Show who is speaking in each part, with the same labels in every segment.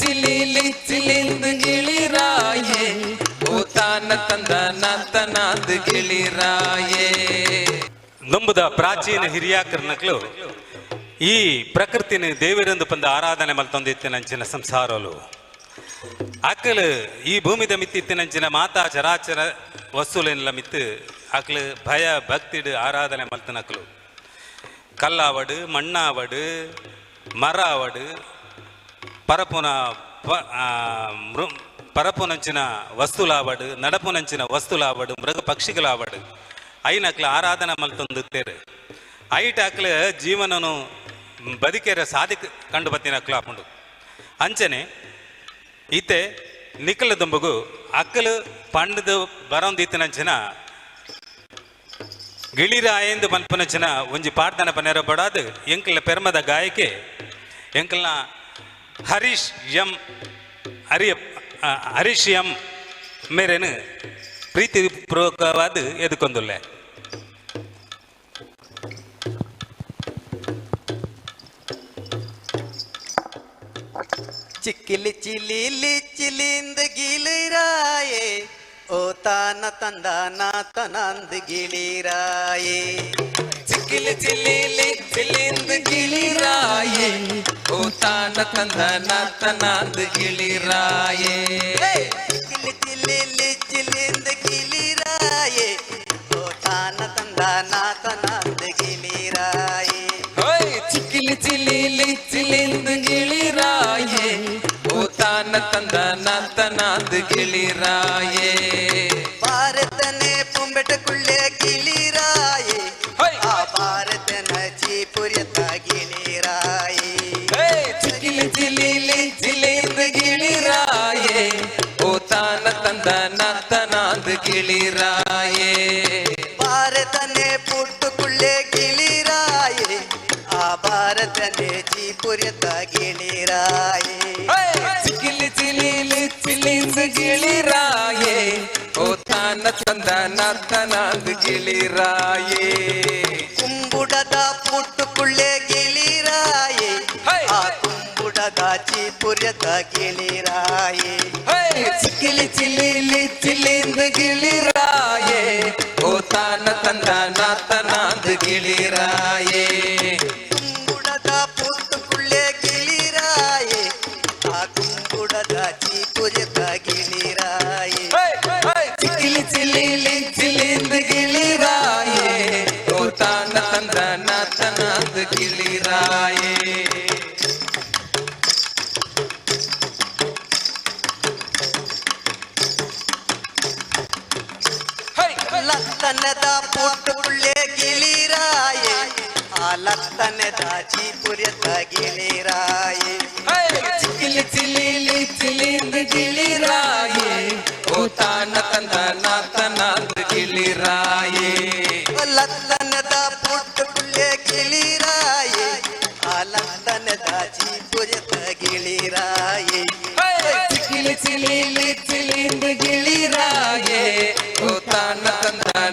Speaker 1: ಚಿಲಿಲಿ ಚಿಲಿಂದ ಗಿಳಿರಾಯೇ. ಓ ತಾನ ತಂದ ನಾತನಾದ ಗಿಳಿರಾಯೇ.
Speaker 2: ನಂಬುದ ಪ್ರಾಚೀನ ಹಿರಿಯಾಕರ್ನಕ್ಲು ಈ ಪ್ರಕೃತಿನ ದೇವರಂದು ಪಂದ ಆರಾಧನೆ ಮಲ್ತೊಂದಿತ್ತಿನಂಚಿನ ಸಂಸಾರಲು. ಅಕ್ಕಲು ಈ ಭೂಮಿದ ಮಿತ್ತಿತ್ತಿನಂಚಿನ ಮಾತಾ ಚರಾಚರ ವಸ್ತುಲೆನ್ಲ ಮಿತ್ತು ಅಕ್ಲು ಭಯ, ಭಕ್ತಿಡು ಆರಾಧನೆ ಮಲ್ತನಕ್ಲು ಕಲ್ಲಾವಡು ಮಣ್ಣಾವಡು ಮರಾವಡು ಪರಪುನ ಪರಪು ನಂಚಿನ ವಸ್ತು ಲಾವಡು ನಡಪು ನಂಚಿನ ವಸ್ತು ಲಾವಡು ಮೃಗ ಪಕ್ಷಿಗೆ ಲಾವಡು ಐನಕ್ಲ ಆರಾಧನಾ ಮಲ್ತೊಂದು ಐಟ್ ಹಾಕ್ಲ ಜೀವನನು ಬದಿಕೆರೆ ಸಾಧಿ ಕಂಡು ಬತ್ತಿನ ಹಾಕ್ಲು ಅಂಚನೆ, ಈತೆ ನಿಖಲ ದುಂಬಗು ಅಕ್ಕಲ್ ಪಂಡದ ಬರೋಂದಿತ್ತ ನಂಚಿನ ಗಿಳಿರ ಆಯಂದು ಮಲ್ಪ ಒಂಜಿ ಪಾರ್ಥನ ಪನೇರ ಬಡಾದು ಎಂಕಲ್ನ ಪೆರ್ಮದ ಗಾಯಕಿ ಎಂಕಲ್ನ ಹರೀಶ್ ಎಂ ಹರಿಯ ಆ, ಹರೀಶ್ ಎಂ ಮೇರೇನು ಪ್ರೀತಿಪೂರ್ವಕವಾದ ಎದುಕೊಂದುಲ್ಲೆ
Speaker 3: ಚಿಕ್ಕಿಲಿ ಚಿಲಿಲಿ ಚಿಲಿಂದ ಗಿಳಿರಾಯೇ ಓ ತಾನ ತಂದ ನಾತನಂದ ಗಿಳಿರಾಯೇ
Speaker 1: ಚಿಕ್ಕಿಲಿ ಚಿಲಿಲಿ ಚಿಲಿಂದ ಗಿಳಿರಾಯೇ ಓ நாத்தனாந்து கிளிராயே.
Speaker 3: கிளி கிளி கிளிந்து கிளிராயே. தான தந்தா நாத்தனாந்து கிளிராயே
Speaker 1: சிக்கிலி சிலிலி சிலிந்து கிளிராயே. ஓ தான தந்தா நாத்தனாந்து கிளிராயே ನಾತನಾದ ಗಿಳಿರಾಯೇ
Speaker 3: ಭಾರತನೆ ಪುಟ್ಟುಕುಳ್ಳೆ ಗಿಳಿರಾಯೇ ಆ ಭಾರತನೆ ಚೀಪುರ್ಯತ ಗಿಳಿರಾಯೇ
Speaker 1: ಚಿಕ್ಕಿಲಿ ಚಿಲಿಲಿ ಚಿಲಿಂದ ಗಿಳಿರಾಯೇ ಓ ತಾನ ತಂದ ನಾತನಾದ ಗಿಳಿರಾಯೇ
Speaker 3: ಕುಂಬುಡದ ಪುಟ್ಟುಕುಳ್ಳೆ दाताची पुर्यता गेली राये.
Speaker 1: चिकली चिली चिलिंद गेली राये. होतान तंदा नात नांद गेली राये.
Speaker 3: कुंबुडदा पुत कुल्ले गेली राये. आ कुंबुडदाची पुरता गेली राये.
Speaker 1: चिकली चिलिली चिलिंद गेली राये. होतान तंदा नात नांद गेली राये.
Speaker 3: तनदा पोट पुल्ले गेली राये. आला तनदाची पुरत गेली राये.
Speaker 1: चिकली चिलिली चिलिंद गेली राये. होता न तंदा ना तनांद गेली राये.
Speaker 3: आला तनदा पोट पुल्ले गेली राये. आला तनदाची पुरत गेली राये.
Speaker 1: चिकली चिलिली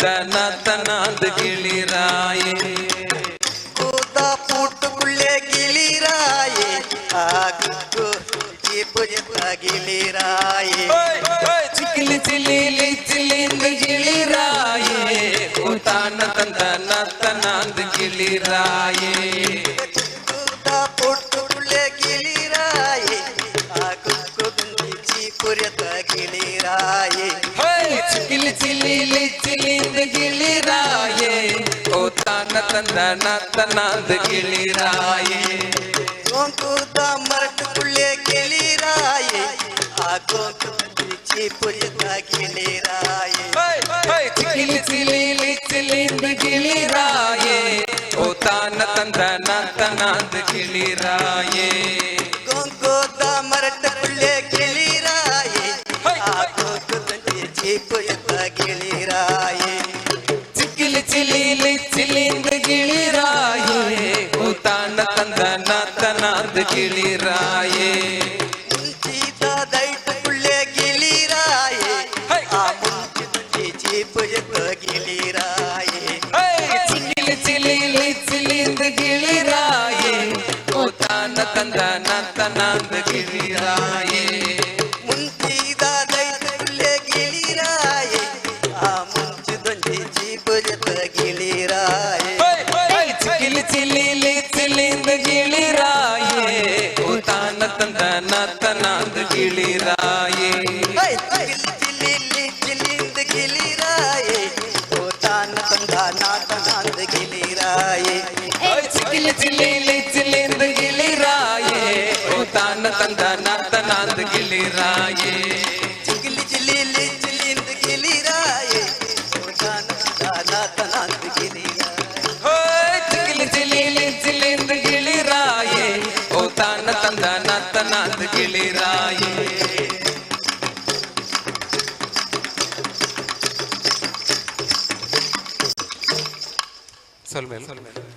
Speaker 1: தனத்தனாந்து கிளிராயே.
Speaker 3: கூத்தா பூட்டுக்குள்ளே கிளிராயே. ஆகுக்கு ஜிப்பு ஜிப்பு கிளிராயே.
Speaker 1: சிக்கிலி சிலிலி சிலிந்து கிளிராயே. கூத்தான தந்தனத்தனாந்து கிளிராயே. கிழிச்சி லீலிச்சிலிந்து கிளிராயே. ஓ தான தந்த நாத்த நாந்து கிளிராயே.
Speaker 3: உன் கூத்தா மரட்டுக்குள்ளே கிளிராயே. ஆ கோக்கு பிச்சி புரியுதா கிளிராயே.
Speaker 1: கிளிச்சிலிந்து கிளிராயே. ஓ தான தந்த நாத்த நாந்து கிளிராயே. தந்த நத்தனார்ந்து கிளிராயே
Speaker 3: कंधा नाथ नांद गिली राये
Speaker 1: चिकिल चिलीली चिलिंद गिली राये तान तंदा नाथ नांद गिली राये
Speaker 3: चिकिल चिलीली
Speaker 1: al menos.